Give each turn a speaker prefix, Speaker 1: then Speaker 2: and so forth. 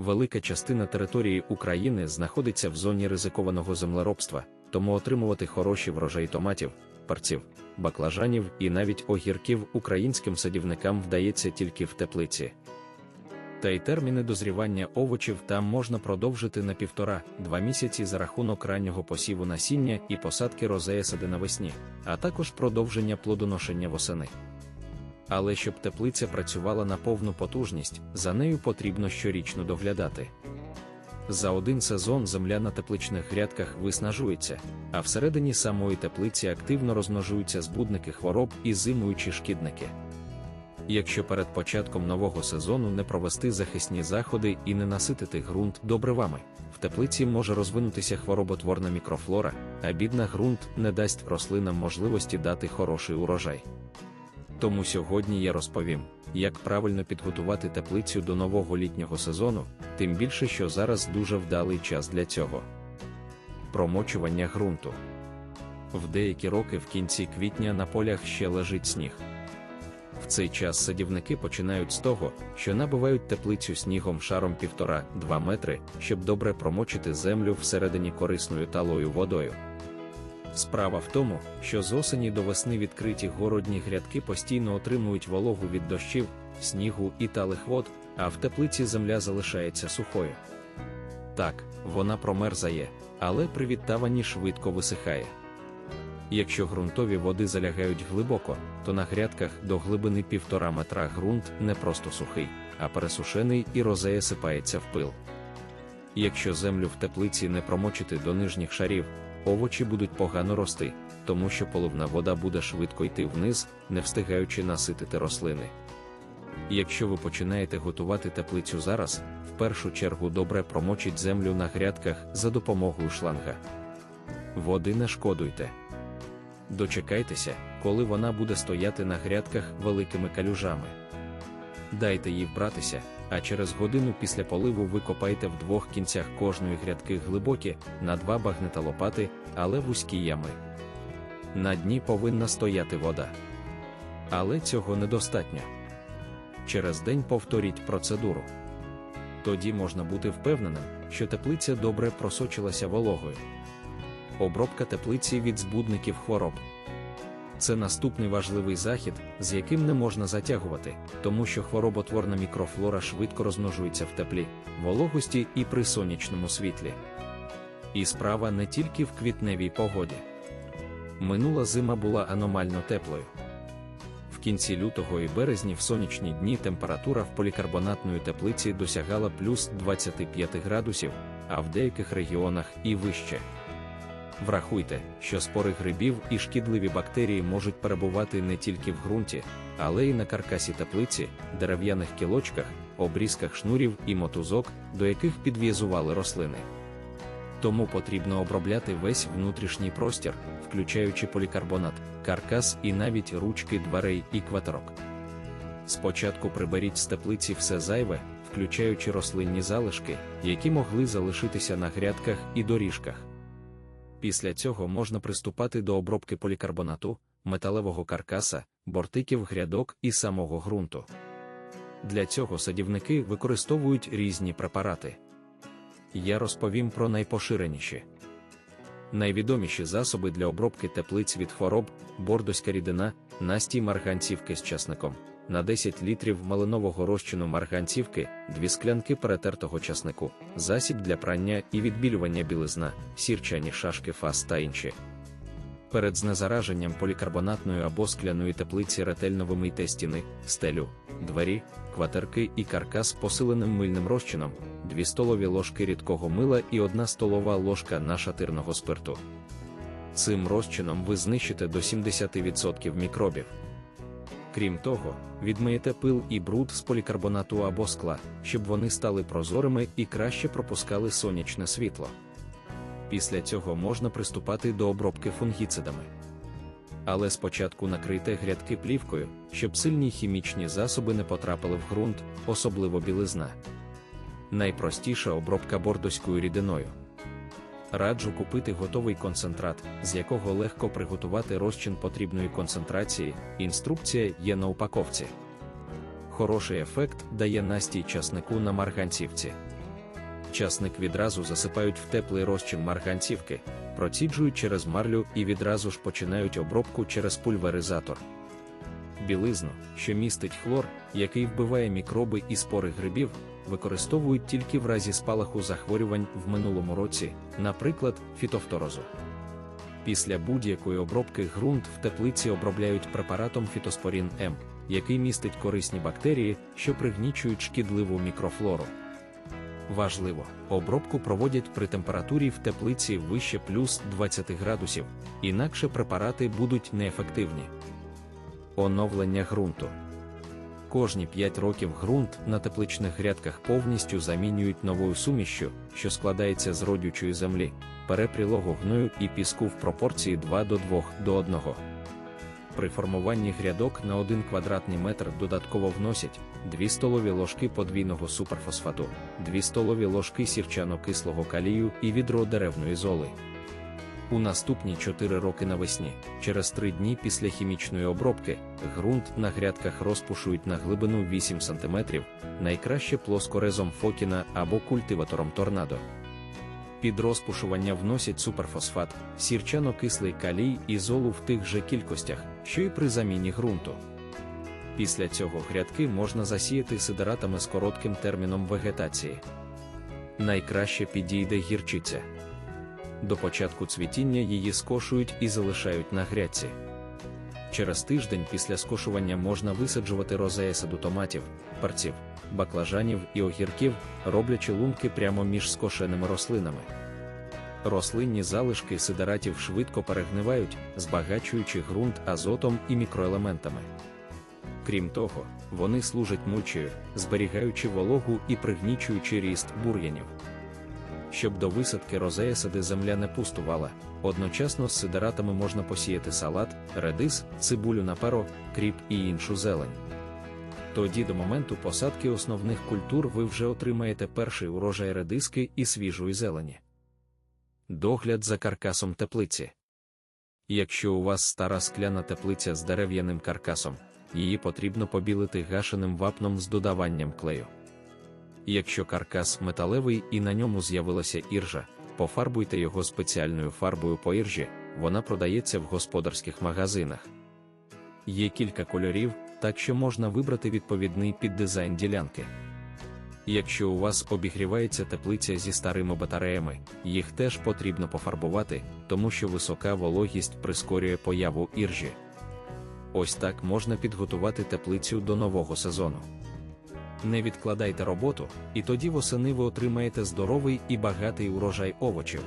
Speaker 1: Велика частина території України знаходиться в зоні ризикованого землеробства, тому отримувати хороші врожаї томатів, перців, баклажанів і навіть огірків українським садівникам вдається тільки в теплиці. Та й терміни дозрівання овочів там можна продовжити на півтора-два місяці за рахунок раннього посіву насіння і посадки розея сади навесні, а також продовження плодоношення восени. Але щоб теплиця працювала на повну потужність, за нею потрібно щорічно доглядати. За один сезон земля на тепличних грядках виснажується, а всередині самої теплиці активно розмножуються збудники хвороб і зимуючі шкідники. Якщо перед початком нового сезону не провести захисні заходи і не наситити ґрунт добривами, в теплиці може розвинутися хвороботворна мікрофлора, а бідна ґрунт не дасть рослинам можливості дати хороший урожай. Тому сьогодні я розповім, як правильно підготувати теплицю до нового літнього сезону, тим більше, що зараз дуже вдалий час для цього. Промочування ґрунту. В деякі роки в кінці квітня на полях ще лежить сніг. В цей час садівники починають з того, що набивають теплицю снігом шаром 1,5-2 метри, щоб добре промочити землю всередині корисною талою водою. Справа в тому, що з осені до весни відкриті городні грядки постійно отримують вологу від дощів, снігу і талих вод, а в теплиці земля залишається сухою. Так, вона промерзає, але при відтаванні швидко висихає. Якщо ґрунтові води залягають глибоко, то на грядках до глибини півтора метра ґрунт не просто сухий, а пересушений і розея сипається в пил. Якщо землю в теплиці не промочити до нижніх шарів, овочі будуть погано рости, тому що поливна вода буде швидко йти вниз, не встигаючи наситити рослини. Якщо ви починаєте готувати теплицю зараз, в першу чергу добре промочіть землю на грядках за допомогою шланга. Води не шкодуйте. Дочекайтеся, коли вона буде стояти на грядках великими калюжами. Дайте їй вбратися, а через годину після поливу ви копайте в двох кінцях кожної грядки глибокі, на два багнета лопати, але вузькі ями. На дні повинна стояти вода. Але цього недостатньо. Через день повторіть процедуру. Тоді можна бути впевненим, що теплиця добре просочилася вологою. Обробка теплиці від збудників хвороб. Це наступний важливий захід, з яким не можна затягувати, тому що хвороботворна мікрофлора швидко розмножується в теплі, вологості і при сонячному світлі. І справа не тільки в квітневій погоді. Минула зима була аномально теплою. В кінці лютого і березні в сонячні дні температура в полікарбонатної теплиці досягала плюс 25 градусів, а в деяких регіонах і вище. Врахуйте, що спори грибів і шкідливі бактерії можуть перебувати не тільки в ґрунті, але й на каркасі теплиці, дерев'яних кілочках, обрізках шнурів і мотузок, до яких підв'язували рослини. Тому потрібно обробляти весь внутрішній простір, включаючи полікарбонат, каркас і навіть ручки дверей і кватерок. Спочатку приберіть з теплиці все зайве, включаючи рослинні залишки, які могли залишитися на грядках і доріжках. Після цього можна приступати до обробки полікарбонату, металевого каркаса, бортиків грядок і самого ґрунту. Для цього садівники використовують різні препарати. Я розповім про найпоширеніші. Найвідоміші засоби для обробки теплиць від хвороб, бордоська рідина, настій марганцівки з часником, на 10 літрів малинового розчину марганцівки, 2 склянки перетертого часнику, засіб для прання і відбілювання білизна, сірчані шашки фас та інші. Перед знезараженням полікарбонатної або скляної теплиці ретельно вимийте стіни, стелю, двері, кватерки і каркас посиленим мильним розчином, 2 столові ложки рідкого мила і 1 столова ложка нашатирного спирту. Цим розчином ви знищите до 70% мікробів. Крім того, відмиєте пил і бруд з полікарбонату або скла, щоб вони стали прозорими і краще пропускали сонячне світло. Після цього можна приступати до обробки фунгіцидами. Але спочатку накрийте грядки плівкою, щоб сильні хімічні засоби не потрапили в ґрунт, особливо білизна. Найпростіша обробка бордоською рідиною. Раджу купити готовий концентрат, з якого легко приготувати розчин потрібної концентрації. Інструкція є на упаковці. Хороший ефект дає настій часнику на марганцівці. Часник відразу засипають в теплий розчин марганцівки, проціджують через марлю і відразу ж починають обробку через пульверизатор. Білизну, що містить хлор, який вбиває мікроби і спори грибів, використовують тільки в разі спалаху захворювань в минулому році, наприклад, фітофторозу. Після будь-якої обробки ґрунт в теплиці обробляють препаратом фітоспорін М, який містить корисні бактерії, що пригнічують шкідливу мікрофлору. Важливо, обробку проводять при температурі в теплиці вище плюс 20 градусів, інакше препарати будуть неефективні. Оновлення ґрунту. Кожні 5 років ґрунт на тепличних грядках повністю замінюють новою сумішшю, що складається з родючої землі, перепрілого гною і піску в пропорції 2 до 2 до 1. При формуванні грядок на 1 квадратний метр додатково вносять 2 столові ложки подвійного суперфосфату, 2 столові ложки сірчано-кислого калію і відро деревної золи. У наступні 4 роки навесні, через 3 дні після хімічної обробки, ґрунт на грядках розпушують на глибину 8 см, найкраще плоскорезом Фокіна або культиватором торнадо. Під розпушування вносять суперфосфат, сірчано-кислий калій і золу в тих же кількостях, що й при заміні ґрунту. Після цього грядки можна засіяти сидератами з коротким терміном вегетації. Найкраще підійде гірчиця. До початку цвітіння її скошують і залишають на грядці. Через тиждень після скошування можна висаджувати розея саду томатів, перців, баклажанів і огірків, роблячи лунки прямо між скошеними рослинами. Рослинні залишки сидератів швидко перегнивають, збагачуючи ґрунт азотом і мікроелементами. Крім того, вони служать мульчею, зберігаючи вологу і пригнічуючи ріст бур'янів. Щоб до висадки розея сади земля не пустувала, одночасно з сидератами можна посіяти салат, редис, цибулю на паро, кріп і іншу зелень. Тоді до моменту посадки основних культур ви вже отримаєте перший урожай редиски і свіжої зелені. Догляд за каркасом теплиці. Якщо у вас стара скляна теплиця з дерев'яним каркасом, її потрібно побілити гашеним вапном з додаванням клею. Якщо каркас металевий і на ньому з'явилася іржа, пофарбуйте його спеціальною фарбою по іржі, вона продається в господарських магазинах. Є кілька кольорів, так що можна вибрати відповідний під дизайн ділянки. Якщо у вас обігрівається теплиця зі старими батареями, їх теж потрібно пофарбувати, тому що висока вологість прискорює появу іржі. Ось так можна підготувати теплицю до нового сезону. Не відкладайте роботу, і тоді восени ви отримаєте здоровий і багатий урожай овочів.